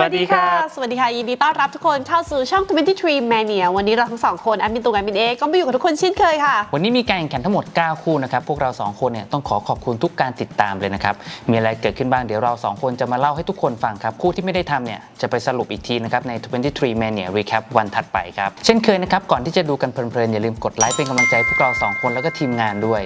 วัสดีครับสวัสดีค่ะ ยินดีต้อนรับทุกคนเข้าสู่ช่อง 23 Mania วันนี้เราทั้งสองคนแอดมินตูนแอดมินเอก็มาอยู่กับทุกคนเช่นเคยค่ะ วันนี้มีการแข่งขันทั้งหมด 9 คู่นะครับ พวกเรา 2 คนเนี่ยต้องขอขอบคุณทุกการติดตามเลยนะครับ มีอะไรเกิดขึ้นบ้างเดี๋ยวเรา 2 คนจะมาเล่าให้ทุกคนฟังครับ คู่ที่ไม่ได้ทำเนี่ยจะไปสรุปอีกทีนะครับใน 23 Mania Recap วันถัดไปครับเช่นเคยนะครับก่อนที่จะดูกันเพลินๆอย่าลืมกดไลค์เป็นกำลังใจพวกเรา2คนแล้วก็ทีมงานด้วย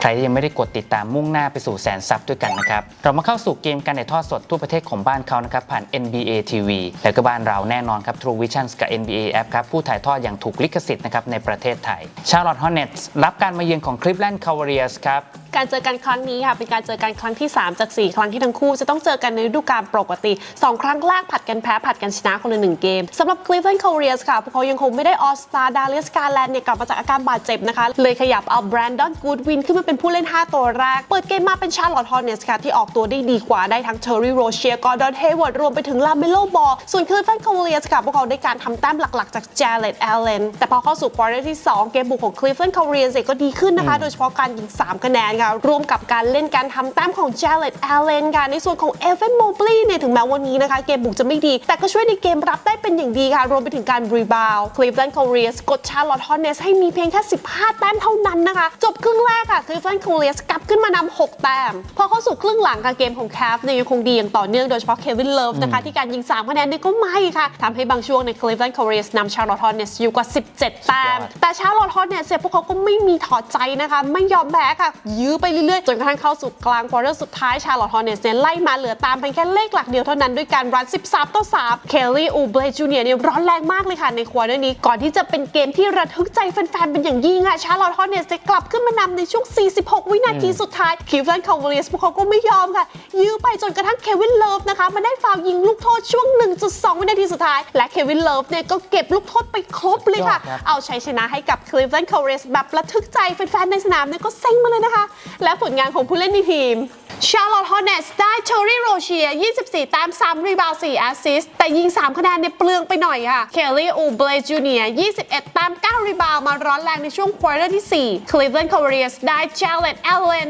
ใครที่ยังไม่ได้กดติดตามมุ่งหน้าไปสู่แสนซับด้วยกันนะครับเรามาเข้าสู่เกมการถ่ายทอดสดทั่วประเทศของบ้านเขานะครับผ่าน NBA TV และก็บ้านเราแน่นอนครับ True Vision กับ NBA App ครับผู้ถ่ายทอดอย่างถูกลิขสิทธิ์นะครับในประเทศไทย Charlotte Hornets รับการมาเยือนของ Cleveland Cavaliers ครับ การเจอกันครั้งนี้ค่ะเป็นการเจอกันครั้งที่ 3 จาก 4 ครั้งที่ทั้งคู่จะต้องเจอกันในฤดูกาลปกติ 2 ครั้งแรกผัดกันแพ้ผัดกันชนะคนละหนึ่งเกมสำหรับ Cleveland Cavaliers ค่ะ พวกเขายังคงไม่ได้ออสตาดาเลียสการแลนด์เนี่ยกลับมาจากอาการบาดเจ็บนะคะ เลยขยับเอาแบรนดอนกูดวินขึ้นมาเป็นผู้เล่น 5 ตัวแรก เปิดเกมมาเป็น Charlotte Hornets ค่ะที่ออกตัวได้ดีกว่าได้ทั้ง Terry Rozier Gordon Hayward รวมไปถึง LaMelo Ball ส่วน Cleveland Cavaliers ค่ะพวกเขาได้การทำแต้มหลักๆ จาก Jarrett Allen แต่พอเข้าสู่ควอเตอร์ที่ 2 เกมบุกของ Cleveland Cavaliers ก็ดีขึ้นนะคะ โดยเฉพาะการยิง 3 คะแนนค่ะร่วมกับการเล่นการทำแต้มของเจเลตแอลเลนค่ะในส่วนของเอเวนโมบลีเนี่ยถึงแม้วันนี้นะคะเกมบุกจะไม่ดี แต่ก็ช่วยในเกมรับได้เป็นอย่างดีค่ะ รวมไปถึงการรีบาวคลีฟแลนด์คอรีสกดชาร์ลอตฮอนเนสให้มีเพียงแค่ 15 แต้มเท่านั้นนะคะ จบครึ่งแรกค่ะคลีฟแลนด์คอรีสกลับขึ้นมานำ6แต้ม พอเข้าสู่ครึ่งหลังค่ะเกมของ Cavs เนี่ยยังคงดีอย่างต่อเนื่องโดยเฉพาะ Kevin Love นะคะที่การยิง3คะแนนเนี่ยก็ไม่ค่ะทำให้บางช่วงใน Cleveland Cavaliers นำ Charlotte Hornets อยู่กว่า 17 แต้ม แต่ Charlotte Hornets เนี่ยพวกเขาก็ไม่มีถอดใจนะคะ ไม่ยอมแพ้ค่ะ ยื้อไปเรื่อยๆ จนกระทั่งเข้าสู่กลางควอเตอร์สุดท้าย Charlotte Hornets เนี่ยไล่มาเหลือตามเพียงแค่เลขหลักเดียวเท่านั้นด้วยการรัน 13 ต่อ3 Kelly Oubre Jr. เนี่ยร้อนแรงมากเลยค่ะในควอเตอร์นี้ก่อนที่จะเป็นเกมที่ระทึกใจแฟนๆเป็นอย่างยิ่งอะ Charlotte Hornets จะกลับขึ้นมานำในช่วง 46 วินาทีสุดท้าย Cleveland Cavaliers พวกเขาก็ไม่ยอมค่ะ ยื้อไปจนกระทั่ง Kevin Love นะคะมาได้ฟาวล์ยิงลูกโทษช่วง 1.2 วินาทีสุดท้าย และ Kevin Love เนี่ยก็เก็บลูกโทษไปครบเลยค่ะยอดครับเอาชัยชนะให้กับ Cleveland Cavaliers แบบระทึกใจแฟนๆในสนามเนี่ยก็เซ็งมาเลยนะคะ และผลงานของผู้เล่นในทีม Charlotte Hornets ได้ Terry Rozier 24 แต้ม 3 รีบาวด์4แอสซิสต์ แต่ยิง 3 คะแนนเนี่ยเปลืองไปหน่อยค่ะ Kelly Oubre Jr. 21 แต้ม 9 รีบาวด์มาร้อนแรงในช่วงควอเตอร์ที่4 Cleveland Cavaliers ได้ Jarrett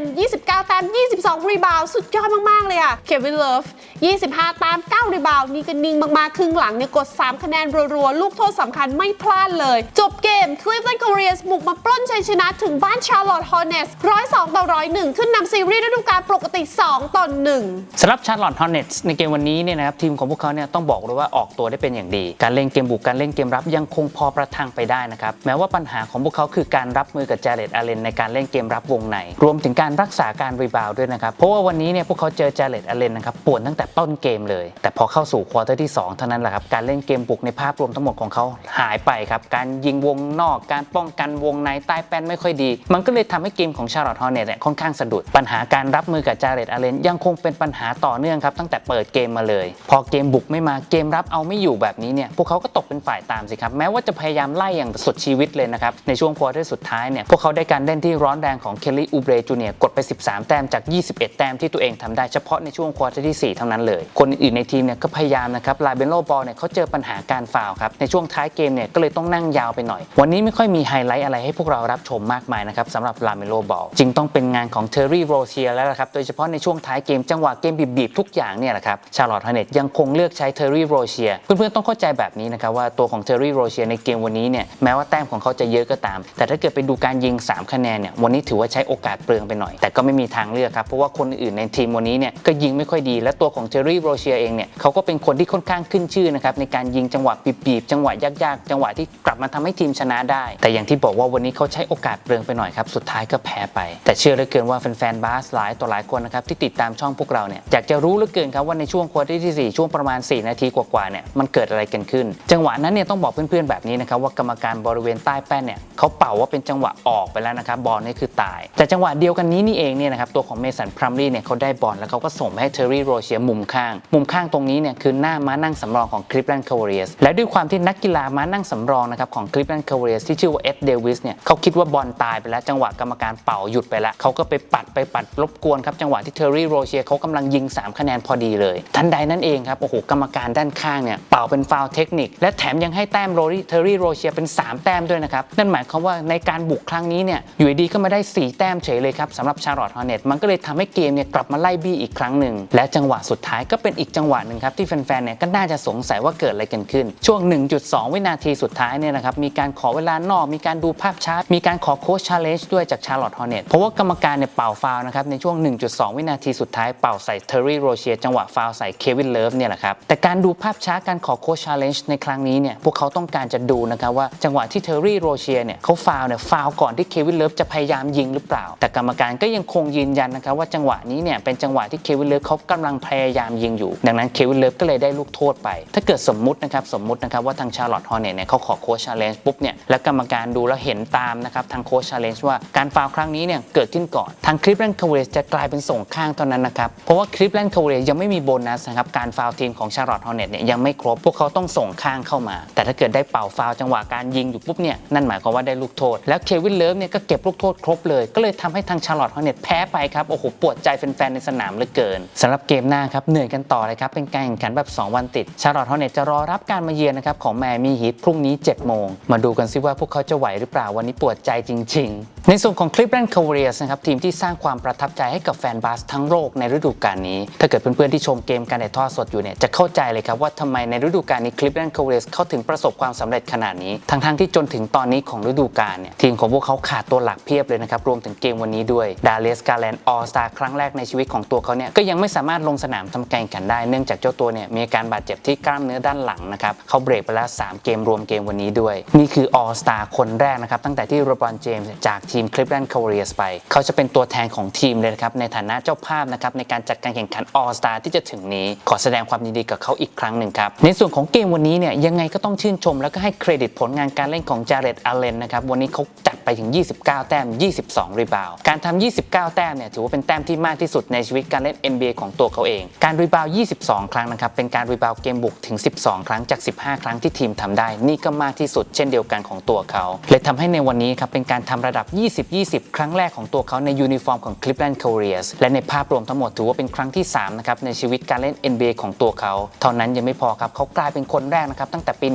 29 แต้ม 22 รีบาวสุดยอดมาก ๆ เลยค่ะ Kevin Love 25 แต้ม 9 รีบาวนี่ก็นิ่งมาก ๆ ครึ่งหลังเนี่ยกด 3 คะแนนรัว ๆ ลูกโทษสำคัญไม่พลาดเลย จบเกม Cleveland Cavaliers บุกมาปล้นชัยชนะถึงบ้าน Charlotte Hornets 102 ต่อ 101 ขึ้นนำซีรีส์ฤดูกาลปกติ 2 ต่อ 1สำหรับ Charlotte Hornets ในเกมวันนี้เนี่ยนะครับทีมของพวกเขาเนี่ยต้องบอกเลยว่าออกตัวได้เป็นอย่างดี การเล่นเกมบุกการเล่นเกมรับยังคงพอประทังไปได้นะครับแม้ว่าปัญหาของพวกเขาคือการรับมือกับ Jared Allen ในการเล่นเกมรับวงในรวมถึงการรักษาการรีบาวด้วยนะครับ เพราะว่าวันนี้เนี่ยพวกเขาเจอ Jared Allen นะครับป่วนตั้งแต่ต้นเกมเลย แต่พอเข้าสู่ควอเตอร์ที่ 2 เท่านั้นแหละครับ การเล่นเกมบุกในภาพรวมทั้งหมดของเขาหายไปครับ การยิงวงนอก การป้องกันวงในใต้แป้นไม่ค่อยดี มันก็เลยทำให้เกมของ Charlotte Hornets เนี่ยค่อนข้างสะดุด ปัญหาการรับมือกับ Jared Allen ยังคงเป็นปัญหาต่อเนื่องครับตั้งแต่เปิดเกมมาเลย พอเกมบุกไม่มาเกมรับเอาไม่อยู่แบบนี้เนี่ยพวกเขาก็ตกเป็นฝ่ายตามสิครับแม้ว่าจะพยายามไล่อย่างสุดชีวิตเลยนะครับในช่วงควอเตอร์สุดท้ายเนี่ยพวกเขาได้การเล่นที่ร้อนแรงของเคลลี่อูเบรจูเนียกดไป 13 แต้มจาก 21 แต้มที่ตัวเองทำได้เฉพาะในช่วงควอเตอร์ที่ 4 เท่านั้นเลย คนอื่นในทีมเนี่ยก็พยายามนะครับลาเบนโลบอลเนี่ยเขาเจอปัญหาการฟาวครับในช่วงท้ายเกมเนี่ยก็เลยต้องนั่งยาวไปหน่อย วันนี้ไม่ค่อยมีไฮไลท์อะไรให้พวกเรารับชมมากมายนะครับสำหรับลาเมโลบอลจึงต้องเป็นงานของเทอร์รี่โรเชียแล้วละครับโดยเฉพาะในช่วงท้ายเกมจังหวะเกมบีบๆทุกอย่างเนี่ยแหละครับชาร์ลอตฮาเนตยังคงเลือกใช้เทอร์รี่โรเชียเพื่อนๆต้องเข้าใจแบบนี้นะครับว่าตัวของเทอร์รี่โรเชียในเกมวันนี้เนี่ยแม้ว่าแต้มของเขาจะเยอะก็ตาม แต่ถ้าเกิดไปดูการยิง 3 คะแนนเนี่ยวันนี้ถือว่าใช้โอกาสเปลืองไปหน่อยแต่ก็ไม่มีทางเลือกครับ เพราะว่าคนอื่นในทีมวันนี้เนี่ยก็ยิงไม่ค่อยดี และตัวของเทอร์รี่โรเชียเองเนี่ยเขาก็เป็นคนที่ค่อนข้างขึ้นชื่อนะครับในการยิงจังหวะบีบๆจังหวะยากๆ จังหวะที่กลับมาทำให้ทีมชนะได้ แต่อย่างที่บอกว่าวันนี้เขาใช้โอกาสเปลืองไปหน่อยครับสุดท้ายก็แพ้ไป แต่เชื่อเหลือเกินว่าแฟนๆบาสหลายต่อหลายคนนะครับที่ติดตามช่องพวกเราเนี่ยอยากจะรู้เหลือเกินครับว่าในช่วงควอเตอร์ที่ 4 ช่วงประมาณ 4 นาทีกว่าๆเนี่ยมันเกิดอะไรกันขึ้น จังหวะนั้นเนี่ยต้องบอกเพื่อนๆแบบนี้นะครับว่ากรรมการบริเวณใต้แป้นเนี่ยเขาเป่าว่าเป็นจังหวะออกไปแล้วนะครับบอลนี่คือตาย แต่จังหวะเดียวกันนี้นี้นี่เองเนี่ยนะครับตัวของเมสันพรัมลี่เนี่ยเขาได้บอลแล้วเขาก็ส่งไปให้เทอร์รี่โรเชียมุมข้าง มุมข้างตรงนี้เนี่ยคือหน้าม้านั่งสำรองของคลิฟแลนด์คาวเรียสและด้วยความที่นักกีฬาม้านั่งสำรองนะครับของคลิฟแลนด์คาวเรียสที่ชื่อว่าเอ็ดเดวิสเนี่ยเขาคิดว่าบอลตายไปแล้วจังหวะกรรมการเป่าหยุดไปแล้วเขาก็ไปปัดไปปัดรบกวนครับจังหวะที่เทอร์รี่โรเชียเขากำลังยิง 3 คะแนนพอดีเลย ทันใดนั่นเองครับโอ้โหกรรมการด้านข้างเนี่ยเป่าเป็นฟาวเทคนิค และแถมยังให้แต้มโรรี่เทอร์รี่โรเชียเป็น 3 แต้มด้วยนะครับนั่นหมายความว่าในการบุกครั้งนี้เนี่ยอยู่ดีก็มาได้ 4 แต้มเฉยเลยครับสำรับชาร์ลอตฮอเน็ตมันก็เลยทำให้เกมเนี่ยกลับมาไล่บี้อีกครั้งหนึ่งและจังหวะสุดท้ายก็เป็นอีกจังหวะหนึ่งครับที่แฟนๆเนี่ยก็น่าจะสงสัยว่าเกิดอะไรกันขึ้น ช่วง 1.2 วินาทีสุดท้ายเนี่ยนะครับมีการขอเวลานอก มีการดูภาพช้ามีการขอโค้ชชาเลนจ์ด้วยจากชาร์ลอตฮอเน็ตเพราะว่ากรรมการเนี่ยเป่าฟาวนะครับในช่วง 1.2 วินาทีสุดท้ายเป่าใส่เทอร์รี่โรเชียจังหวะฟาวใส่เควินเลิฟเนี่ยแหละครับแต่การดูภาพช้าการขอโค้ชชาเลนจ์ในครั้งนี้เนี่ยพวกเขาต้องการจะดูนะครับว่าจังหวะที่เทอร์รี่โรเชียเนี่ยเขาฟาวเนี่ยฟาวก่อนที่เควินเลิฟจะพยายามยิงหรือเปล่าแต่กรรมการก็ยังคงยืนยันนะครับว่าจังหวะนี้เนี่ยเป็นจังหวะที่เควินเลิฟเขากำลังพยายามยิงอยู่ ดังนั้นเควินเลิฟก็เลยได้ลูกโทษไป ถ้าเกิดสมมุตินะครับสมมุตินะครับว่าทางชาร์ลอตฮอร์เน็ตเนี่ยเขาขอโค้ชชาเลนจ์ปุ๊บเนี่ยแล้วกรรมการดูแล้วเห็นตามนะครับทางโค้ชชาเลนจ์ว่าการฟาวครั้งนี้เนี่ยเกิดขึ้นก่อนทางคลิปแลนด์คาเวสจะกลายเป็นส่งข้างเท่านั้นนะครับเพราะว่าคลิปแลนด์คาเวสยังไม่มีโบนัสนะครับการฟาวทีมของชาร์ลอตฮอร์เน็ตเนี่ยยังไม่ครบพวกเขาต้องส่งข้างเข้ามา แต่ถ้าเกิดได้เป่าฟาวล์จังหวะการยิงอยู่ปุ๊บเนี่ยนั่นหมายความว่าได้ลูกโทษ แล้วเควินเลิฟเนี่ยก็เก็บลูกโทษครบเลย ก็เลยทำให้ทางชาลอตฮอเน็ตแพ้ไปครับโอ้โหปวดใจแฟนๆในสนามเหลือเกินสำหรับเกมหน้าครับเหนื่อยกันต่อเลยครับเป็นการแข่งขันแบบ 2 วันติดชาร์ลอตฮอเน็ตจะรอรับการมาเยือนนะครับของแมมี่ฮีทพรุ่งนี้7โมงมาดูกันซิว่าพวกเขาจะไหวหรือเปล่าวันนี้ปวดใจจริง ๆ ในส่วนของคลิปแลนด์คาเรียสนะครับทีมที่สร้างความประทับใจให้กับแฟนบาสทั้งโลกในฤดูกาลนี้ ถ้าเกิดเพื่อนๆที่ชมเกมการถ่ายทอดสดอยู่เนี่ยจะเข้าใจเลยครับว่าทำไมในฤดูกาลนี้คลิปแลนด์คาเรียสเขาถึงประสบความสำเร็จขนาดนี้ ทั้งๆที่จนถึงตอนนี้ของฤดูกาลเนี่ยทีมของพวกเขาขาดตัวหลักเพียบเลยนะครับรวมถึงเกมวันนี้ด้วยดาเลสกาแลนออสตาครั้งแรกในชีวิตของตัวเขาเนี่ยก็ยังไม่สามารถลงสนามทำการแข่งขันได้เนื่องจากเจ้าตัวเนี่ยมีอาการบาดเจ็บที่กล้ามเนื้อด้านหลังนะครับเขาเบรกไปแล้ว3เกมรวมเกมวันนี้ด้วย นี่คือออสตาคนแรกนะครับตั้งแต่ที่โรบอนเจมส์จากทีีมคลิฟแลนด์คาเรียสไป เขาจะเป็นตัวแทนของทีมเลยนะครับ ในฐานะเจ้าภาพนะครับในการจัดการแข่งขันออสตาที่จะถึงนี้ ขอแสดงความยินดีกับเขาอีกครั้งหนึ่งครับ ในส่วนของเกมวันนี้เนี่ยยังไงก็ต้องชื่นชม แล้วก็ให้เครดิตผลงานการเล่นของจาเรตอาเลนนะครับวันนี้เขาจัดไปถึง 29 แต้ม 22 รีบาวด์การทำ29 แต้มเนี่ยถือว่าเป็นแต้มที่มากที่สุดในชีวิตการเล่น NBA ของตัวเขาเอง การรีบาวด์22 ครั้งนะครับเป็นการรีบาวด์เกมบุกถึง 12 ครั้งจาก 15 ครั้งที่ทีมทำได้ นี่ก็มากที่สุดเช่นเดียวกันของตัวเขาเลยทำให้ในวันนี้ครับเป็นการทำระดับ20-20 ครั้งแรกของตัวเขาในยูนิฟอร์มของ Cleveland Cavaliers และในภาพรวมทั้งหมดถือว่าเป็นครั้งที่3นะครับในชีวิตการเล่น NBA ของตัวเขา เท่านั้นยังไม่พอครับเขากลายเป็นคนแรกนะครับตั้งแต่ปี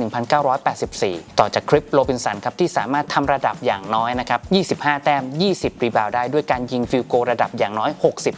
1984 ต่อจากคริปโรบินสันครับที่สามารถทำระดับอย่างน้อยนะครับ 25 แต้ม 20 รีบาวได้ด้วยการยิงฟิลโกระดับอย่างน้อย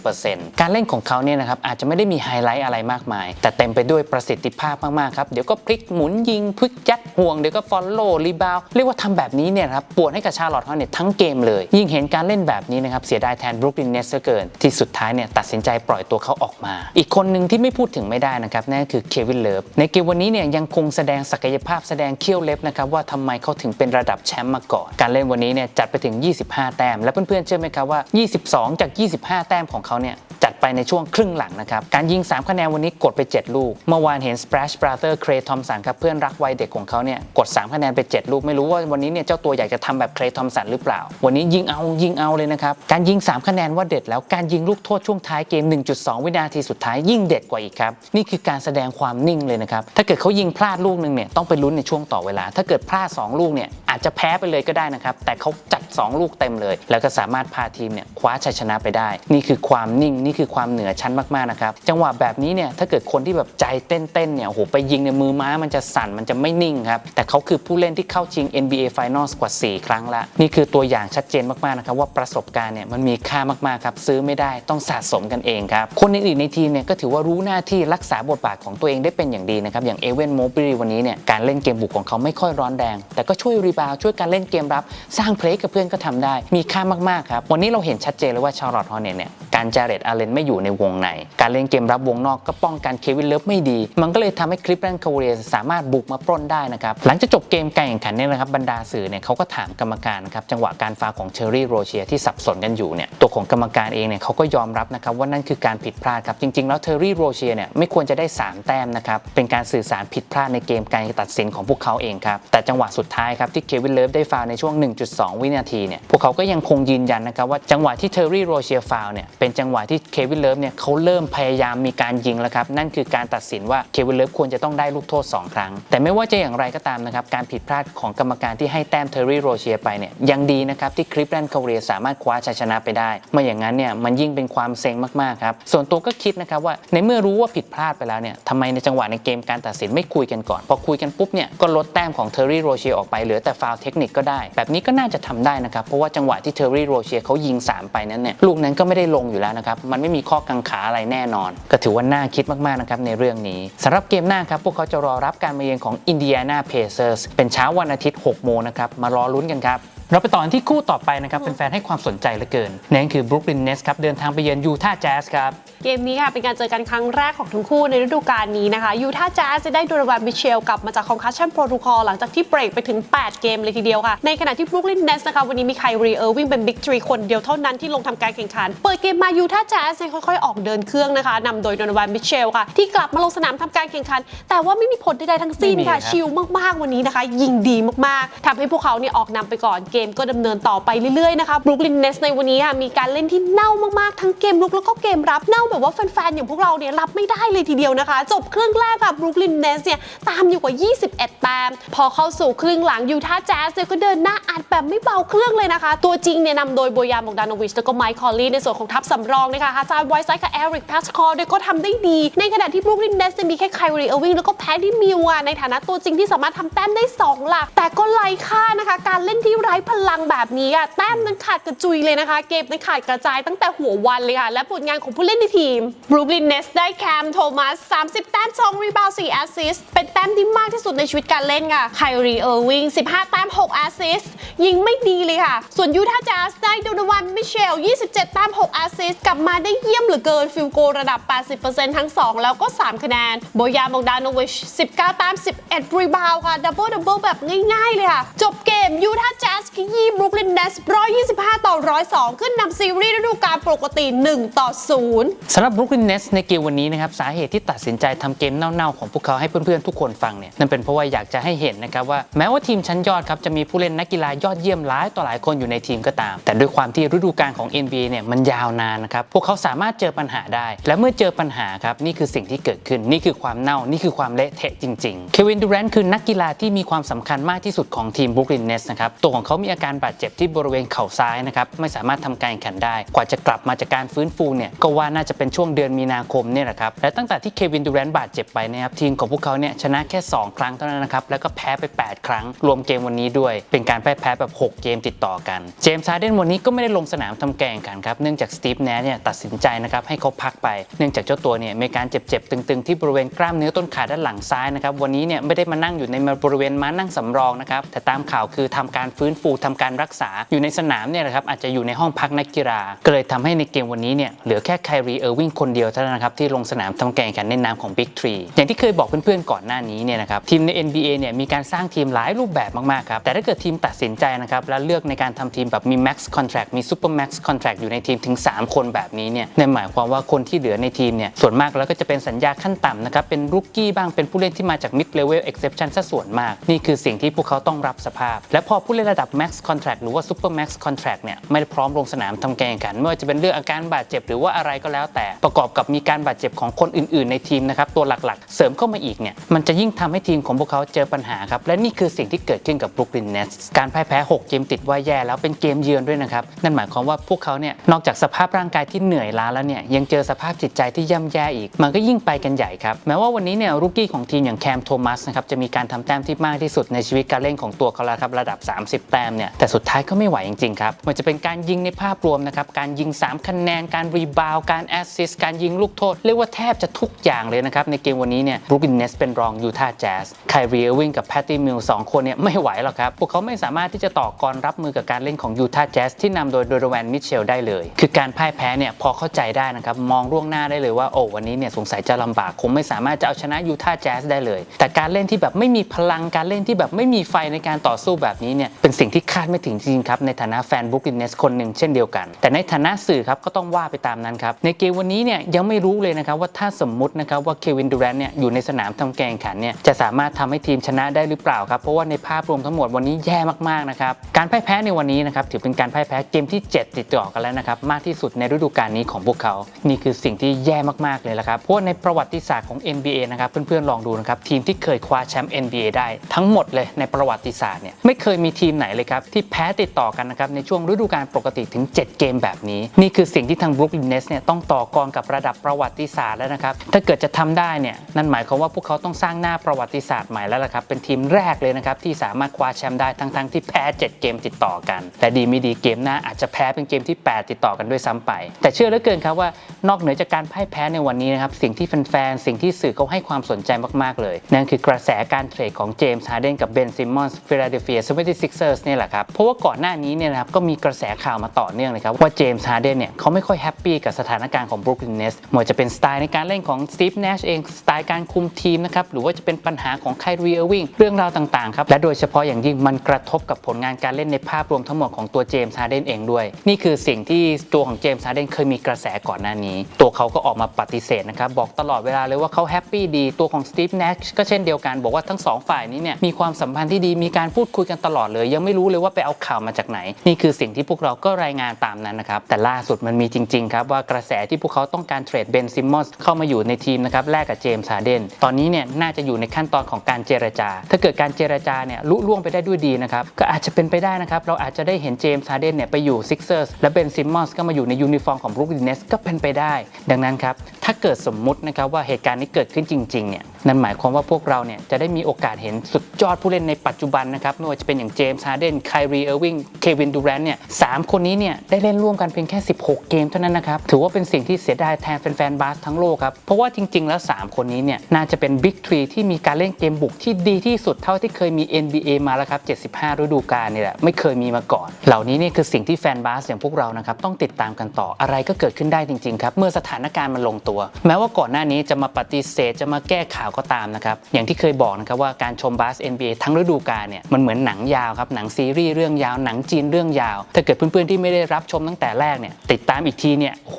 60%การเล่นของเขาเนี่ยนะครับอาจจะไม่ได้มีไฮไลท์อะไรมากมาย แต่เต็มไปด้วยประสิทธิภาพมากๆครับเดี๋ยวก็พลิกหมุนยิงพลิกยัดห่วงเดี๋ยวก็ฟอลโล่รีบาวเรียกว่าทำแบบนี้เนี่ยครับปวดให้กับชาลอตฮอร์เน็ตทั้งเกมเลย ยิ่งเห็นการเล่นแบบนี้นะครับเสียดายแทนบรุกลินเนสเกิน ที่สุดท้ายเนี่ยตัดสินใจปล่อยตัวเขาออกมา อีกคนหนึ่งที่ไม่พูดถึงไม่ได้นะครับนั่นคือเควินเลิฟในเกมวันนี้เนี่ยยังคงแสดงศักยภาพแสดงเขี้ยวเล็บนะครับว่าทำไมเขาถึงเป็นระดับแชมป์มาก่อน การเล่นวันนี้เนี่ยจัดไปถึง 25 แต้ม และเพื่อนๆเชื่อไหมครับว่า 22 จาก 25 แต้มของเขาเนี่ยจ ไปในช่วงครึ่งหลังนะครับ การยิง 3 คะแนนวันนี้กดไป 7 ลูก เมื่อวานเห็น Splash Brother Clay Thompson ครับเพื่อนรักวัยเด็กของเขาเนี่ยกด 3 คะแนนไป 7 ลูก ไม่รู้ว่าวันนี้เนี่ยเจ้าตัวอยากจะทำแบบ Clay Thompson หรือเปล่า วันนี้ยิงเอายิงเอาเลยนะครับ การยิง 3 คะแนนว่าเด็ดแล้วการยิงลูกโทษช่วงท้ายเกม 1.2 วินาทีสุดท้ายยิ่งเด็ดกว่าอีกครับนี่คือการแสดงความนิ่งเลยนะครับถ้าเกิดเขายิงพลาดลูกหนึงเนี่ยต้องไปลุ้นในช่วงต่อเวลา ถ้าเกิดพลาด2ลูกเนี่ยอาจจะแพ้ไปเลยก็ได้นะครับแต่เขาจัด 2 ลูกเต็มเลย แล้วก็สามารถพาทีมเนี่ยคว้าชัยชนะไปได้ นี่คือความนิ่งนี่คือความเหนือชั้นมากๆนะครับจังหวะแบบนี้เนี่ยถ้าเกิดคนที่แบบใจเต้นๆเนี่ยโอ้โหไปยิงในยมือม้ามันจะสั่นมันจะไม่นิ่งครับแต่เขาคือผู้เล่นที่เข้าชิง NBA Finals กว่า 4 ครั้งละนี่คือตัวอย่างชัดเจนมากๆนะครับว่าประสบการณ์เนี่ยมันมีค่ามากๆครับซื้อไม่ได้ต้องสะสมกันเองครับคนอื่นๆในทีมเนี่ยก็ถือว่ารู้หน้าที่รักษาบทบาทของตัวเองได้เป็นอย่างดีนะครับอย่างเอเวนโมบรีวันนี้เนี่ยการเล่นเกมบุกของเขาไม่ค่อยร้อนแรง แต่ก็ช่วยรีบาวช่วยการเล่นเกมรับ สร้างเพลย์กับเพื่อนก็ทำได้ มีค่ามากๆครับวันนี้เราเห็นชัดเจนเลยว่าชาร์ลอตฮอร์เน็ตเนี่ยการจาเรตอาเลนไม่อยู่ในวงใน การเล่นเกมรับวงนอกก็ป้องกันเควินเลิฟไม่ดี มันก็เลยทำให้คลิปแลนด์คาเรียสามารถบุกมาปล้นได้นะครับหลังจากจบเกมการแข่งขันเนี่ยนะครับบรรดาสื่อเนี่ยเขาก็ถามกรรมการนะครับจังหวะการฟาวของเชอรี่โรเชียที่สับสนกันอยู่เนี่ยตัวของกรรมการเองเนี่ยเขาก็ยอมรับนะครับว่านั่นคือการผิดพลาดครับจริงๆ แล้วเทอรี่โรเชียเนี่ยไม่ควรจะได้ 3 แต้มนะครับเป็นการสื่อสารผิดพลาดในเกมการตัดสินของพวกเขาเองครับแต่จังหวะสุดท้ายครับที่เควินเลิฟได้ฟาวในช่วง 1.2 วินาทีเนี่ยพวกเขาก็ยังคงยืนยันนะครับว่าจังหวะที่เทอรี่โรเชียฟาวเนี่ยเป็นจังหวะที่เควินเลิฟเนี่ยเขาเริ่มพยายามมีการยิงแล้วครับนั่นคือการตัดสินว่าเควินเลิฟควรจะต้องได้ลูกโทษ 2 ครั้ง แต่ไม่ว่าจะอย่างไรก็ตามนะครับการผิดพลาดของกรรมการที่ให้แต้มเทอร์รี่โรเชียไปเนี่ยยังดีนะครับที่คลิปแลนด์คาเรียสามารถคว้าชัยชนะไปได้ไม่อย่างนั้นเนี่ยมันยิ่งเป็นความเซ็งมากๆครับส่วนตัวก็คิดนะครับว่าในเมื่อรู้ว่าผิดพลาดไปแล้วเนี่ยทำไมในจังหวะในเกมการตัดสินไม่คุยกันก่อนพอคุยกันปุ๊บเนี่ยก็ลดแต้มของเทอร์รี่โรเชียออกไปเหลือแต่ฟาวเทคนิคก็ได้ แบบนี้ก็น่าจะทำได้นะครับเพราะว่าจังหวะที่เทอร์รี่โรเชียเขายิง 3 ไปนั้นเนี่ยลูกนั้นก็ไม่ได้ลงอยู่แล้วนะครับมันไม่มีข้อกังขาอะไรแน่นอน ก็ถือว่าน่าคิดมากๆนะครับในเรื่องนี้สำหรับเกมหน้าครับพวกเขาจะรอรับการมาเยือนของอินเดียนาเพเซอร์สเป็นเช้าวันอาทิตย์ 6 โมงนะครับมารอลุ้นกันครับ เราไปต่อกันที่คู่ต่อไปนะครับเป็นแฟนๆให้ความสนใจเหลือเกินนั่นคือบรุกลินเนสครับเดินทางไปเยือนยูทาห์แจ๊สครับเกมนี้ค่ะเป็นการเจอกันครั้งแรกของทั้งคู่ในฤดูกาลนี้นะคะยูทาห์แจ๊สจะได้โดรวันมิเชลกลับมาจากคอนคัชชั่นโปรโตคอลหลังจากที่เบรกไปถึง 8 เกมเลยทีเดียวค่ะ ในขณะที่บรุกลินเนสนะคะวันนี้มีไครีเออร์วิ่งเป็นบิ๊กทรีคนเดียวเท่านั้นที่ลงทำการแข่งขัน เปิดเกมมายูทาห์แจ๊สเนี่ยค่อยๆออกเดินเครื่องนะคะนำโดยโดรวันมิเชลค่ะที่กลับมาลงสนามทำการแข่งขัน แต่ว่าไม่มีผลใดๆทั้งสิ้นไม่มีครัค่ะบชิลมากๆวันนี้นะคะ ยิงดีมากๆทำให้พวกเขาเนี่ยออกนำไปก่อนเกมก็ดำเนินต่อไปเรื่อยๆนะคะบรุกลินเนสในวันนี้ค่ะมีการเล่นที่เน่ามากๆ ทั้งเกมลุกแล้วก็เกมรับเน่าแบบว่าแฟนๆ อย่างพวกเราเนี่ยรับไม่ได้เลยทีเดียวนะคะ จบครึ่งแรกค่ะบรุกลินเนสเนี่ยตามอยู่กว่า 21 แต้มพอเข้าสู่ครึ่งหลังยูทาห์แจ๊สเนี่ยก็เดินหน้าอัดแบบไม่เบาเครื่องเลยนะคะ ตัวจริงเนี่ยนำโดยโบยาบองดานอวิชแล้วก็ไมค์คอลลี่ในส่วนของทัพสำรองนะคะฮาซาร์ไวท์ไซด์กับเอริกพาสคอร์เนี่ยก็ทำได้ดี ในขณะที่บรุกลินเนสจะมีแค่ไคลรีเออร์วิงแล้วก็แพดดี้มิวอะในฐานะตัวจริงที่สามารถทำแต้มได้ 2 หลัก แต่ก็ไร้ค่านะคะ การเล่นที่ไร้พลังแบบนี้อะแต้มนั้นขาดกระจุยเลยนะคะ เกมนั้นขาดกระจายตั้งแต่หัววันเลยค่ะ และผลงานของผู้เล่นในทีมบรูคลินเนสได้แคมโทมัส 30 แต้ม2รีบาว4แอสซิสต์เป็นแต้มที่มากที่สุดในชีวิตการเล่นค่ะไครีเออร์วิง15 แต้ม6แอสซิสต์ยิงไม่ดีเลยค่ะ ส่วนยูทาห์แจ๊สได้โดนวันมิเชล 27 แต้ม6แอสซิสต์กลับมาได้เยี่ยมเหลือเกินฟิลโกระดับ 80%ทั้ง 2 แล้วก็ 3 คะแนนโบยาบองดานโนวิช 19 แต้ม11รีบาวค่ะดับเบิลดับเบิลแบบง่ายๆเลยค่ะ จบเกมยูทาห์แจ๊สขยี้บรุกลินเนส125 ต่อ 102 ขึ้นนำซีรีส์ฤดูกาลปกติ 1 ต่อ 0สำหรับบรุกลินเนสในเกมวันนี้นะครับ สาเหตุที่ตัดสินใจทำเกมเน่าๆ ของพวกเขาให้เพื่อนๆ ทุกคนฟังเนี่ยนั่นเป็นเพราะว่าอยากจะให้เห็นนะครับว่าแม้ว่าทีมชั้นยอดครับจะมีผู้เล่นนักกีฬายอดเยี่ยมหลายต่อหลายคนอยู่ในทีมก็ตาม แต่ด้วยความที่ฤดูกาลของ NBA เนี่ยมันยาวนานนะครับพวกเขาสามารถเจอปัญหาได้ และเมื่อเจอปัญหาครับนี่คือสิ่งที่เกิดขึ้นนี่คือความเน่านี่คือความเละเทะจริงๆเควินดูแรนต์คือนักกีฬาที่มีความสำคัญมากที่สุดของทีมบรุกลินเนสนะครับตัวของเขามีอาการบาดเจ็บที่บริเวณเข่าซ้ายนะครับไม่สามารถทำการแข่งขันได้กว่าจะกลับมาจากการฟื้นฟูเนี่ยก็ว่าน่าจะเป็นช่วงเดือนมีนาคมเนี่ยแหละครับและตั้งแต่ที่เควินดูแรนต์บาดเจ็บไปนะครับทีมของพวกเขาเนี่ยชนะแค่ 2 ครั้งเท่านั้นนะครับแล้วก็แพ้ไป 8 ครั้ง รวมเกมวันนี้ด้วย เป็นการแพ้แพ้แบบ 6 เกมติดต่อกัน เจมส์ฮาร์เดนวันนี้ก็ไม่ได้ลงสนามทำแกงขันครับเนื่องจากสตีฟแนสเนี่ยตัดสินใจนะครับให้เขาพักไป เนื่องจากเจ้าตัวเนี่ยมีการเจ็บๆตึงๆ ที่บริเวณกล้ามเนื้อต้นขาด้านหลังซ้ายนะครับวันนี้เนี่ยไม่ได้มานั่งอยู่ในบริเวณม้านั่งสำรองนะครับแต่ตามข่าวคือทำการฟื้นฟูทำการรักษาอยู่ในสนามเนี่ยนะครับอาจจะอยู่ในห้องพักนักกีฬาก็เลยทำให้ในเกมวันนี้เนี่ยเหลือแค่ไครีเออร์วิงคนเดียวเท่านั้นนะครับที่ลงสนามทำแกงขันในนามของ Big 3อย่างที่เคยบอกเพื่อนๆก่อนหน้านี้เนี่ยนะครับทีมใน NBA เนี่ยมีการสร้างทีมหลายรูปแบบมากๆครับแต่ถ้าเกิดทีมตัดสินใจนะครับและเลือกในการทำทีมแบบมี max contract มี super max contract อยู่ในทีมถึง 3 คนแบบนี้เนี่ยนั่นหมายความว่าคนที่เหลือในทีมเนี่ยส่วนมากแล้วก็จะเป็นสัญญาขั้นต่ำนะครับเป็นรุกกี้บ้างเป็นผู้เล่นที่มาจาก mid level exception ซะส่วนมาก นี่คือสิ่งที่พวกเขาต้องรับสภาพ และพอผู้เล่นระดับ max contract หรือว่า super max contract เนี่ยไม่ได้พร้อมลงสนามทำแกงขันไม่ว่าจะเป็นเรื่องอาการบาดเจ็บหรือว่าอะไรก็แล้วแต่ประกอบกับมีการบาดเจ็บของคนอื่น ๆ ในทีมนะครับตัวหลักๆ เสริมเข้ามาอีกเนี่ยมันจะยิ่งทำให้ทีมของพวกเขาเจอปัญหาครับและนี่คือสิ่งที่เกิดขึ้นกับ Brooklyn Nets การพ่ายแพ้ 6 เกมติดว่าแย่แล้วเป็นเกมเยือนด้วยนะครับนั่นหมายความว่าพวกเขาเนี่ยนอกจากสภาพร่างกายที่เหนื่อยล้าแล้วเนี่ยยังเจอสภาพจิตใจที่ย่ำแย่อีก มันก็ยิ่งไปกันใหญ่ครับแม้ว่าวันนี้เนี่ยรุกกี้ของทีมอย่างแคมโทมัสนะครับจะมีการทำแต้มที่มากที่สุดในชีวิตการเล่นของตัวเขาแล้วครับระดับ 30 แต้มเนี่ยแต่สุดท้ายก็ไม่ไหวจริงๆครับมันจะเป็นการยิงในภาพรวมนะครับการยิง 3 คะแนน การรีบาวการแอสซิสการยิงลูกโทษ เรียกว่าแทบจะทุกอย่างเลยนะครับในเกมวันนี้เนี่ยบรูคลินเนสเป็นรองยูทาห์แจ๊สไครีเอวิงกับแพตตี้มิลสองคนเนี่ยไม่ไหวหรอกครับพวกเขาไม่สามารถที่จะต่อกรรับมือกับการเล่นของยูทาห์แจ๊สที่นำโดยโดรแวนมิเชลได้เลย คือการพ่ายแพ้เนี่ยพอเข้าใจได้นะครับมองล่วงหน้าได้เลยว่าโอ้วันนี้เนี่ยสงสัยจะลำบากคงไม่สามารถจะเอาชนะยูทาห์แจ๊สได้เลย แต่การเล่นที่แบบไม่มีพลังการเล่นที่แบบไม่มีไฟในการต่อสู้แบบนี้เนี่ยเป็นสิ่งที่คาดไม่ถึงจริงครับในฐานะแฟนบ r ุ k ลินเนสคนหนึ่งเช่นเดียวกัน แต่ในฐานะสื่อครับก็ต้องว่าไปตามนั้นครับในเกมวันนี้เนี่ยยังไม่รู้เลยนะครับว่าถ้าสมมุตินะครับว่าเควินดูแรนเนี่ยอยู่ในสนามทำแกงขันเนี่ยจะสามารถทำให้ทีมชนะได้หรือเปล่าครับเพราะว่าในภาพรวมทั้งหมดวันนี้แย่มากๆนะครับการพ่ายแพ้ในวันนี้นะครับถือเป็นการพ่ายแพ้เกมที่ 7 ติดต่อกันแล้วนะครับมากที่สุดในฤดูกาลนี้ของพวกเขา นี่คือสิ่งที่แย่มากๆเลยละครับเพราะในประวัติศาสตร์ของ NBA นะครับเพื่อนๆลองดูนะครับทีมที่เคยคว้าแชมป์ NBA ได้ทั้งหมดเลยในประวัติศาสตร์เนี่ยไม่เคยมีทีมไหนเลยครับ ที่แพ้ติดต่อกันนะครับ ในช่วงฤดูกาลปกติถึง 7 เกมแบบนี้ นี่คือสิ่งที่ทางบ r ุ k ลินเนสเนี่ยต้องต่อกรกับระดับประวัติศาสตร์แล้วนะครับ ถ้าเกิดจะทำได้เนี่ยนั่นหมายความว่าพวกเขาต้องสร้างหน้าประวัติศาสตร์ใหม่แล้วล่ะครับเป็นทีมแรกเลยนะครับที่สามารถคว้าแชมป์ได้ทั้งๆที่แพ้ 7 เกมติดต่อกัน แต่ดีไม่ดีเกมหน้าอาจจะแพ้เป็นเกมที่ 8 ติดต่อกันด้วยซ้ำไป แต่เชื่อเหลือเกินครับว่านอกเหนือจากการพ่ายแพ้ในวันนี้นะครับสิ่งที่แฟนๆสิ่งที่สื่อเขาให้ความสนใจมากๆเลย นั่นคือกระแสการเทรดของเจมส์ฮาร์เดนกับเบนซิมมอนส์ฟิลาเดลเฟีย 76ers เนี่ยแหละครับเพราะว่าก่อนหน้านี้เนี่ยนะครับก็มีกระแสข่าวมาต่อเนื่องเลยครับว่าเจมส์ฮาร์เดนเนี่ยเขาไม่ค่อยแฮปปี้กับสถานการณ์ของบ r ุ k ลินเนสไม่ว่าจะเป็นสไตล์ในการเล่นของสตีฟเนชเองสไตล์การคุมทีมนะครับหรือว่าจะเป็นปัญหาของไคลรีเออร์วิงเรื่องราวต่างๆครับและโดยเฉพาะอย่างยิ่งมันกระทบกับผลงานการเล่นในภาพรวมทั้งหมดของตัวเจมส์ฮาร์เดนเองด้วย นี่คือสิ่งที่ตัวของเจมส์ฮาร์เดนเคยมีกระแสก่อนหน้านี้ ตัวเขาก็ออกมาปฏิเสธนะครับบอกตลอดเวลาเลยว่าเขาแฮปปี้ดีตัวของสตีฟเนชก็เช่นเดียวกันบอกว่าทั้งสองฝ่ายนี้เนี่ยมีความสัมพันธ์ที่ดีมีการพูดคุยกันตลอดเลยยังไม่รูู้้เลยว่าไปเอาข่าวมาจากไหน นี่คือสิ่งที่พวกเราก็รายงานตามนั้นนะครับ แต่ล่าสุดมันมีจริง ๆ ครับว่ากระแสที่พวกเขาต้องการเทรดเบนซิมมอนส์เข้ามาอยู่ในทีมนะครับแลกกับเจมส์ฮาเดนตอนนี้เนี่ยน่าจะอยู่ในขั้นตอนของการเจรจา ถ้าเกิดการเจรจาเนี่ยลุล่วงไปได้ด้วยดีนะครับก็อาจจะเป็นไปได้นะครับเราอาจจะได้เห็นเจมส์ฮาเดนเนี่ยไปอยู่ซิกเซอร์สและเบนซิมมอนส์ก็มาอยู่ในยูนิฟอร์มของบ r ุ k ลินเนสก็เป็นไปได้ ดังนั้นครับถ้าเกิดสมมุตินะครับว่าเหตุการณ์นี้เกิดขึ้นจริงๆเนี่ย นั่นหมายความว่าพวกเราเนี่ยจะได้มีโอกาสเห็นสุดยอดผู้เล่นในปัจจุบันนะครับไม่ว่าจะเป็นอย่างเจมส์ฮาร์เดนไคลรีเออร์วิงเควินดูแรนเนี่ยสามคนนี้เนี่ยได้เล่นร่วมกันเพียงแค่ 16 เกมเท่านั้นนะครับถือว่าเป็นสิ่งที่เสียดายแทนแฟนๆบาสทั้งโลกครับเพราะว่าจริง ๆ แล้ว 3 คนนี้เนี่ยน่าจะเป็นบิ๊กทรีที่มีการเล่นเกมบุกที่ดีที่สุดเท่าที่เคยมี NBA มาแล้วครับ 75 ฤดูกาลนี่แหละไม่เคยมีมาก่อน เหล่านี้เนี่ยคือสิ่งที่แฟนบาสอย่างพวกเรานะครับต้องติดตามกันต่ออะไรก็เกิดขึ้นได้จริงๆครับเมื่อสถานการณ์มันลงตัว แม้ว่าก่อนหน้านี้จะมาปฏิเสธจะมาแก้ข่าวก็ตามนะครับอย่างที่เคยบอกนะครับว่าการชมบาส NBA ทั้งฤดูกาลเนี่ยมันเหมือนหนังยาวครับหนังซีรีส์เรื่องยาวหนังจีนเรื่องยาว ถ้าเกิดเพื่อนๆที่ไม่ได้รับชมตั้งแต่แรกเนี่ยติดตามอีกทีเนี่ยโห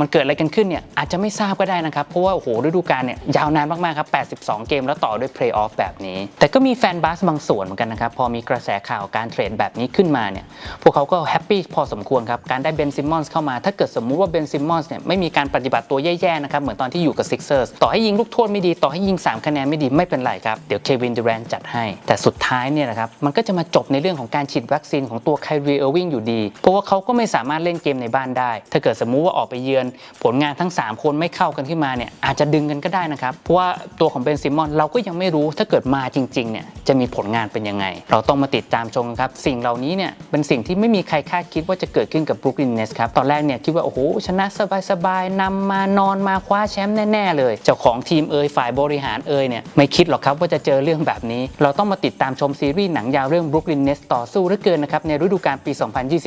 มันเกิดอะไรกันขึ้นเนี่ยอาจจะไม่ทราบก็ได้นะครับเพราะว่าโอ้โหฤดูกาลเนี่ยยาวนานมากๆครับ 82 เกมแล้วต่อด้วยเพลย์ออฟแบบนี้ แต่ก็มีแฟนบาสบางส่วนเหมือนกันนะครับพอมีกระแสข่าวการเทรดแบบนี้ขึ้นมาเนี่ยพวกเขาก็แฮปปี้พอสมควรครับการได้เบนซิมมอนส์เข้ามา ถ้าเกิดสมมุติว่าเบนซิมมอนส์เนี่ยไม่มีการปฏิบัติตัวแย่ๆนะครับเหมือนตอนที่อยู่กับซิกเซอร์สต่อให้ยิงลูกโทษไม่ดีต่อให้ยิงสามคะแนนไม่ดีไม่เป็นไรครับ เดี๋ยวเควินดูแรนจัดให้ แต่สุดท้ายเนี่ยนะครับมันก็จะมาจบในเรื่องของการฉีดวัคซีนของตัวไคลรีเออร์วิงอยู่ดี เพราะว่าเขาก็ไม่สามารถเล่นเกมในบ้านได้ ถ้าเกิดสมมุติว่าออกไปเยือน ผลงานทั้ง 3 คนไม่เข้ากันขึ้นมาเนี่ยอาจจะดึงกันก็ได้นะครับเพราะว่าตัวของเบนซิมอนเราก็ยังไม่รู้ถ้าเกิดมาจริงๆเนี่ยจะมีผลงานเป็นยังไง เราต้องมาติดตามชมครับสิ่งเหล่านี้เนี่ยเป็นสิ่งที่ไม่มีใครคาดคิดว่าจะเกิดขึ้นกับบรูคลินเนสครับตอนแรกเนี่ยคิดว่าโอ้โหชนะสบายๆนำมานอนมาคว้าแชมป์แน่ๆเลย เจ้าของทีมเอยฝ่ายบริหารเอ่ยเนี่ยไม่คิดหรอกครับว่าจะเจอเรื่องแบบนี้ เราต้องมาติดตามชมซีรีส์หนังยาวเรื่องบรูคลินเนสต่อสู้เหลือเกินนะครับในฤดูกาลปี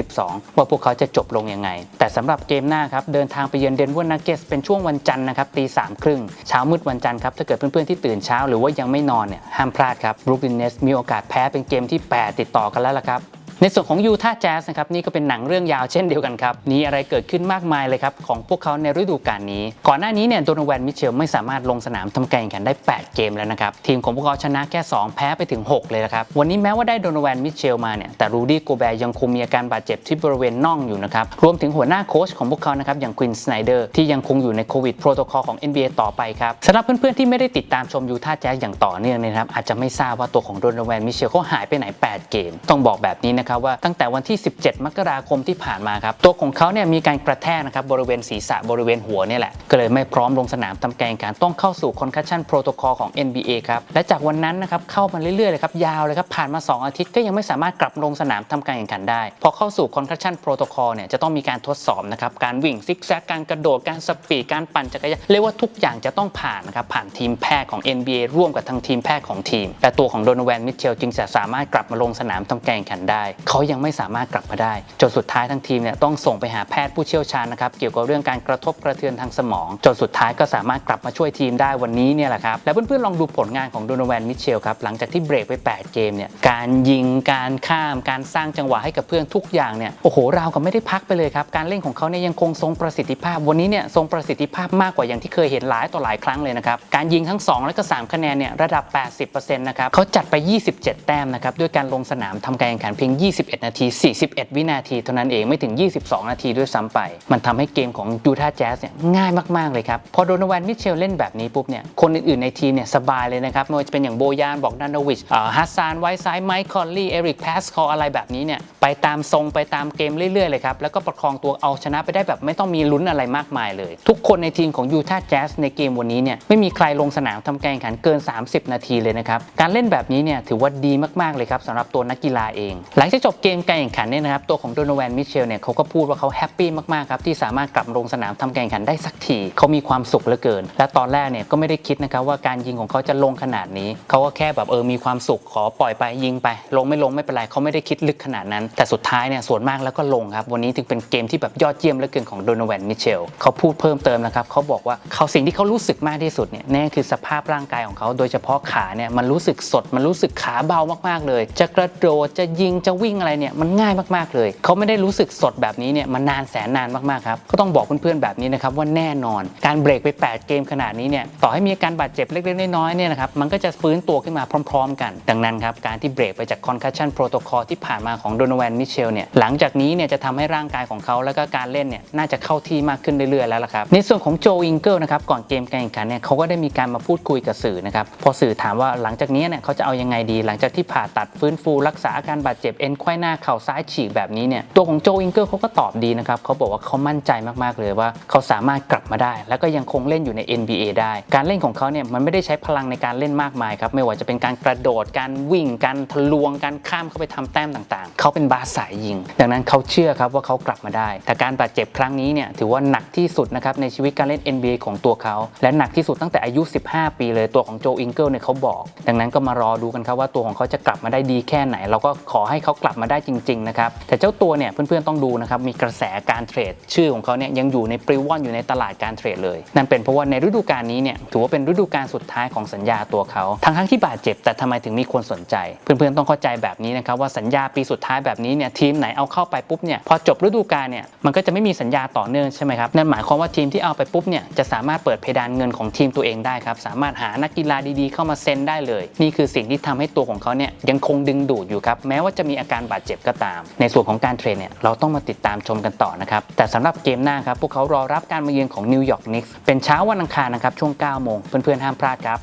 2022 ว่าพวกเขาจะจบลงยังไง แต่สำหรับเกมหน้าครับเดินทางไปเยือนเดนเวอร์นักเก็ตเป็นช่วงวันจันทร์นะครับตีสามครึ่งเช้ามืดวันจันทร์ครับถ้าเกิดเพื่อนๆที่ตื่นเช้าหรือว่ายังไม่นอนเนี่ยห้ามพลาดครับบรูคลินเนสมีโอกาสแพ้เป็นเกมที่ 8 ติดต่อกันแล้วล่ะครับ ในส่วนของยูทาห์แจ๊สนะครับนี่ก็เป็นหนังเรื่องยาวเช่นเดียวกันครับมีอะไรเกิดขึ้นมากมายเลยครับของพวกเขาในฤดูกาลนี้ ก่อนหน้านี้เนี่ยโดนแวนมิเชลไม่สามารถลงสนามทำการแข่งขันได้ 8 เกมแล้วนะครับทีมของพวกเขาชนะแค่ 2 แพ้ไปถึง 6 เลยนะครับวันนี้แม้ว่าได้โดนแวนมิเชลมาเนี่ยแต่รูดี้โกแบร์ยังคงมีอาการบาดเจ็บที่บริเวณน่องอยู่นะครับรวมถึงหัวหน้าโค้ชของพวกเขานะครับอย่างควินสไนเดอร์ที่ยังคงอยู่ในโควิดโปรโตคอลของ NBA ต่อไปครับสำหรับเพื่อนๆที่ไม่ได้ติดตามชมยูทาห์แจ๊สอย่างต่อเนื่องนยนะครับอาจจะไม่ทราบว่าตัวของโดนแวนมิเชลเขาหายไปไหน 8 เกม ต้องบอกแบบนี้นะครับว่าตั้งแต่วันที่ 17 มกราคมที่ผ่านมาครับตัวของเขาเนี่ยมีการกระแทกนะครับบริเวณศีรษะบริเวณหัวเนี่ยแหละก็เลยไม่พร้อมลงสนามทำการแข่งขันต้องเข้าสู่คอนคัชชั่นโปรโตคอลของ NBA ครับและจากวันนั้นนะครับเข้ามาเรื่อยๆเลยครับยาวเลยครับผ่านมา 2 อาทิตย์ก็ยังไม่สามารถกลับลงสนามทำการแข่งขันได้ พอเข้าสู่คอนคัชชั่นโปรโตคอลเนี่ยจะต้องมีการทดสอบนะครับการวิ่งซิกแซกการกระโดดการสปีดการปั่นจักรยานเรียกว่าทุกอย่างจะต้องผ่านนะครับผ่านทีมแพทย์ของ NBA ร่วมกับทางทีมแพทย์ของทีม แต่ตัวของโดนแวนมิเชลจึงจะสามารถกลับมาลงสนามทำการแข่งขันได้เขายังไม่สามารถกลับมาได้จนสุดท้ายทั้งทีมเนี่ยต้องส่งไปหาแพทย์ผู้เชี่ยวชาญนะครับเกี่ยวกับเรื่องการกระทบกระเทือนทางสมองจนสุดท้ายก็สามารถกลับมาช่วยทีมได้วันนี้เนี่ยแหละครับแล้วเพื่อนๆลองดูผลงานของโดนแวนมิเชลครับหลังจากที่เบรกไป 8 เกมเนี่ยการยิงการข้ามการสร้างจังหวะให้กับเพื่อนทุกอย่างเนี่ยโอ้โหราวกับไม่ได้พักไปเลยครับการเล่นของเขาเนี่ยยังคงทรงประสิทธิภาพ วันนี้เนี่ยทรงประสิทธิภาพมากกว่าอย่างที่เคยเห็นหลายต่อหลายครั้งเลยนะครับการยิงทั้ง 2 และก็ 3 คะแนนเนี่ยระดับ 80%นะครับเขาจัดไป 27 แต้มนะครับด้วยการลงสนามทำการแข่งขันเพียง21 นาที 41 วินาที เท่านั้นเองไม่ถึง 22 นาทีด้วยซ้ำไป มันทำให้เกมของยูทาห์แจ๊สเนี่ยง่ายมากๆเลยครับ พอโดนแวนมิเชลเล่นแบบนี้ปุ๊บเนี่ยคนอื่นๆในทีมเนี่ยสบายเลยนะครับไม่ว่าจะเป็นอย่างโบยานบอกดันโดวิชอ่าฮัสซานไวซ์ไซด์ไมค์คอลลี่เอริกแพสคออะไรแบบนี้เนี่ยไปตามทรงไปตามเกมเรื่อยๆเลยครับแล้วก็ประคองตัวเอาชนะไปได้แบบไม่ต้องมีลุ้นอะไรมากมายเลย ทุกคนในทีมของยูทาห์แจ๊สในเกมวันนี้เนี่ยไม่มีใครลงสนามทำการแข่งขันเกิน 30 นาทีเลยนะครับการเล่นแบบนี้เนี่ยถือว่าดีมากๆเลยครับสำหรับตัวนักกีฬาเอง หลังจากจบเกมการแข่งขันเนี่ยนะครับตัวของโดโนแวนมิเชลเนี่ยเขาก็พูดว่าเขาแฮปปี้มากๆครับที่สามารถกลับลงสนามทำการแข่งขันได้สักทีเขามีความสุขเหลือเกิน และตอนแรกเนี่ยก็ไม่ได้คิดนะครับว่าการยิงของเขาจะลงขนาดนี้เขาก็แค่แบบเออมีความสุขขอปล่อยไปยิงไป ลงไม่ลงไม่เป็นไรเขาไม่ได้คิดลึกขนาดนั้น แต่สุดท้ายเนี่ยส่วนมากแล้วก็ลงครับวันนี้ถึงเป็นเกมที่แบบยอดเยี่ยมเหลือเกินของโดโนแวนมิเชลเขาพูดเพิ่มเติมนะครับเขาบอกว่าเขาสิ่งที่เขารู้สึกมากที่สุดเนี่ยแน่นคือสภาพร่างกายของเขาโดยเฉพาะขาเนี่ยมันรู้สึกสดมันรู้สึกขาเบามากๆเลย จะกระโดดจะยิงจะวิ่งอะไรเนี่ยมันง่ายมากๆเลย เขาไม่ได้รู้สึกสดแบบนี้เนี่ยมานนานแสนนานมากๆครับก็ต้องบอกเพื่อนๆแบบนี้นะครับว่าแน่นอนการเบรกไป 8 เกมขนาดนี้เนี่ยต่อให้มีอาการบาดเจ็บเล็กๆน้อยๆเนี่ยนะครับมันก็จะฟื้นตัวขึ้นมาพร้อม ๆ กัน ดังนั้นครับการที่เบรกไปจาก concussion protocol ที่ผ่านมาของโดนแวนมิเชลเนี่ยหลังจากนี้เนี่ยจะทำให้ร่างกายของเขาแล้วก็การเล่นเนี่ยน่าจะเข้าที่มากขึ้นเรื่อยๆแล้วล่ะครับในส่วนของโจอิงเกิลนะครับก่อนเกมการแข่งขันเนี่ยเขาก็ได้มีการมาพูดคุยกับสื่อนะครับพอสื่อถามว่าหลังจากนี้เนี่ยเขาจะเอายังไงดี หลังจากที่ผ่าตัดฟื้นฟูรักษาอาการบาดเจ็บเอ็นไขว้หน้าเข่าซ้ายฉีกแบบนี้เนี่ยตัวของโจอิงเกิลเขาก็ตอบดีนะครับเขาบอกว่าเขามั่นใจมากๆเลยว่า เขาสามารถกลับมาได้ แล้วก็ยังคงเล่นอยู่ใน NBA ได้ การเล่นของเขาเนี่ยมันไม่ได้ใช้พลังในการเล่นมากมายครับไม่ว่าจะเป็นการกระโดดการวิ่งการทะลวงการข้ามเข้าไปทำแต้มต่างๆ เขาเป็นบาสสายยิง ดังนั้นเขาเชื่อครับว่าเขากลับมาได้ แต่การบาดเจ็บครั้งนี้เนี่ยถือว่าหนักที่สุดนะครับในชีวิตการเล่น NBA ของตัวเขา และหนักที่สุดตั้งแต่อายุ 15 ปีเลยตัวของโจอิงเกิลเนี่ยเขาบอก ดังนั้นก็มารอดูกันครับว่าตัวของเขาจะกลับมาได้ดีแค่ไหน เราก็ขอให้เขากลับมาได้จริงๆนะครับแต่เจ้าตัวเนี่ยเพื่อนๆต้องดูนะครับมีกระแสการเทรดชื่อของเขาเนี่ยยังอยู่ในปริวอนอยู่ในตลาดการเทรดเลย นั่นเป็นเพราะว่าในฤดูกาลนี้เนี่ยถือว่าเป็นฤดูกาลสุดท้ายของสัญญาตัวเขาทั้งทั้งที่บาดเจ็บแต่ทำไมถึงมีคนสนใจ เพื่อนๆต้องเข้าใจแบบนี้นะครับว่าสัญญาปีสุดท้ายแบบนี้เนี่ยทีมไหนเอาเข้าไปปุ๊บเนี่ยพอจบฤดูกาลเนี่ยมันก็จะไม่มีสัญญาต่อเนื่องใช่ไหมครับนั่นหมายความว่าทีมที่เอาไปปุ๊บเนี่ยจะสามารถเปิดเพดานเงินของทีมตัวเองได้ครับสามารถหานักกีฬาดีๆ เข้ามาเซ็นได้เลย นี่คือสิ่งที่ทำให้ตัวของเขาเนี่ยยังคงดึงดูดอยู่ครับแม้ว่าจะมีอาการบาดเจ็บก็ตาม ในส่วนของการเทรดเนี่ยเราต้องมาติดตามชมกันต่อนะครับ แต่สำหรับเกมหน้าครับ พวกเขารอรับการมาเยือนของนิวยอร์กนิกส์เป็นเช้าวันอังคารนะครับช่วง 9 โมงเพื่อนๆห้ามพลาดครับ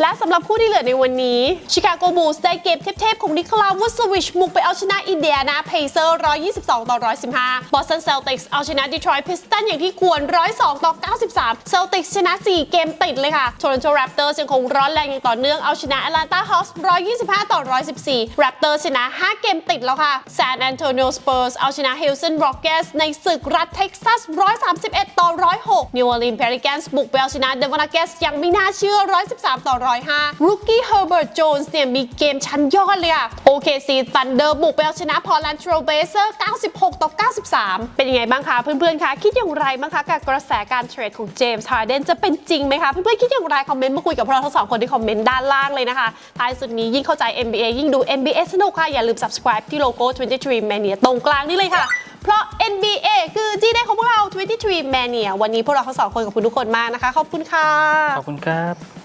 และสำหรับคู่ที่เหลือในวันนี้ชิคาโกบูลส์ได้เกมเทพๆ ของนิโคลาวูสวิชบุกไปเอาชนะอินเดียนาเพเซอร์ 122 ต่อ 115บอสตันเซลติกส์เอาชนะดีทรอยต์พิสตันอย่างที่ควร 102 ต่อ 93เซลติกส์ชนะ 4 เกมติดเลยค่ะโทรอนโตแรปเตอร์ยังคงร้อนแรงอย่างต่อเนื่องเอาชนะแอตแลนตาฮอส125 ต่อ 114แรปเตอร์ชนะ 5 เกมติดแล้วค่ะซานแอนโตนิโอสเปอร์สเอาชนะฮิลสันบร็อกเกสในศึกรัฐเท็กซัส 131 ต่อ 106นิวออร์ลีนเพริแกนส์บุกไปเอาชนะเดวอนาเกสยังไม่น่าเชื่อ 113 ต่อ105รูกี้เฮอร์เบิร์ตโจนส์เนี่ยมีเกมชั้นยอดเลยอะโอเคซีซันเดอร์บุกไปเอาชนะพอร์แลนด์ทรเบเซอร์96 ต่อ 93 เป็นยังไงบ้างคะเพื่อนๆคะคิดอย่างไรบ้างคะกับกระแสการเทรดของเจมส์ฮาร์เดนจะเป็นจริงไหมคะเพื่อนๆคิดอย่างไรคอมเมนต์มาคุยกับพวกเราทั้งสองคนที่คอมเมนต์ด้านล่างเลยนะคะท้ายสุดนี้ยิ่งเข้าใจ NBA ยิ่งดู NBA สนุกค่ะ อย่าลืม subscribe ที่โลโก้ 23 Mania ตรงกลางนี่เลยค่ะ เพราะ NBA คือที่ได้ของพวกเรา 23 Mania วันนี้พวกเราทั้งสองคนกับคุณทุกคนมากนะคะ ขอบคุณค่ะ ขอบคุณครับ